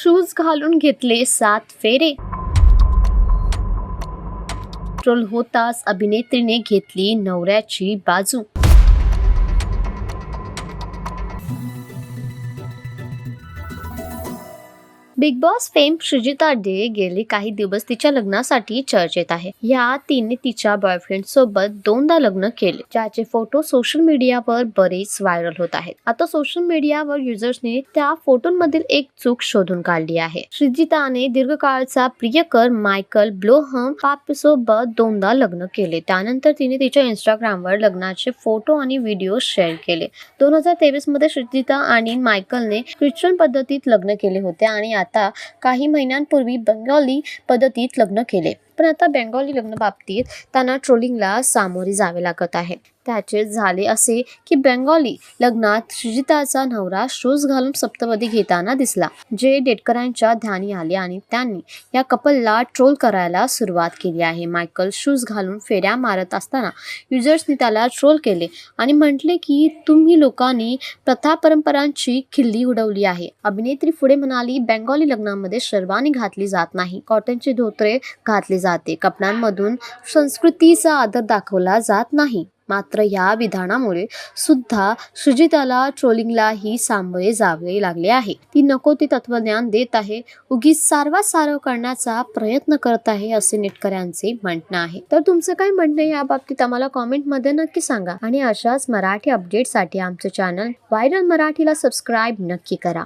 Shoes घालून घेतले सात फेरे. ट्रोल होताच अभिनेत्रीने घेतली नवऱ्याची बाजू. Bigg Boss fame Shrijita Dey गेले काही दिवस तिच्या लग्नासाठी चर्चेत आहे. या तिने तिच्या बॉयफ्रेंड सोबत दोनदा लग्न केले ज्याचे फोटो सोशल मीडियावर बरेच व्हायरल होत आहेत. आता सोशल मीडियावर युजर्सने त्या फोटोंमधील एक चूक शोधून काढली आहे. श्रीजिताने दीर्घकाळचा प्रियकर मायकल ब्लोहम पापसोबत दोनदा लग्न केले. त्यानंतर तिने तिच्या इंस्टाग्रामवर लग्नाचे फोटो आणि व्हिडिओ शेअर केले. दोन हजार तेवीसमध्ये श्रीजिता आणि मायकलने ख्रिश्चन पद्धतीत लग्न केले होते आणि आता काही महिन्यांपूर्वी बंगाली पद्धतीत लग्न केले. पण आता बेंगॉली लग्न बाबतीत त्यांना ट्रोलिंगला सामोरे जावे लागत आहे. त्याचे झाले असे की बेंगॉली लग्नात श्रीजिताचा नवरा शूज घालून सप्तपदी घेताना दिसला जे डेटकरांच्या ध्यानी आले आणि त्यांनी या कपलला ट्रोल करायला सुरुवात केली आहे. मायकल शूज घालून फेऱ्या मारत असताना युजर्सनी त्याला ट्रोल केले आणि म्हटले की तुम्ही लोकांनी प्रथा परंपरांची खिल्ली उडवली आहे. अभिनेत्री पुढे म्हणाली बेंगॉली लग्नामध्ये शर्वानी घातली जात नाही. कॉटनचे धोत्रे घातले जाते जाते. कपड्यांमधून संस्कृतीचा आदर दाखवला जात नाही. मात्र या विधानामुळे सुद्धा सुजिताला ट्रोलिंगलाही सामोरे जावे लागले आहे. ती नको ते तत्वज्ञान देत आहे. उगीच सारवा सारव करण्याचा प्रयत्न करत आहे असे नेटकऱ्यांचे म्हणणं आहे. तर तुमचं काय म्हणणं आहे या बाबतीत? आम्हाला कॉमेंटमध्ये नक्की सांगा. आणि अशाच मराठी अपडेटसाठी आमचं चॅनल व्हायरल मराठीला सबस्क्राईब नक्की करा.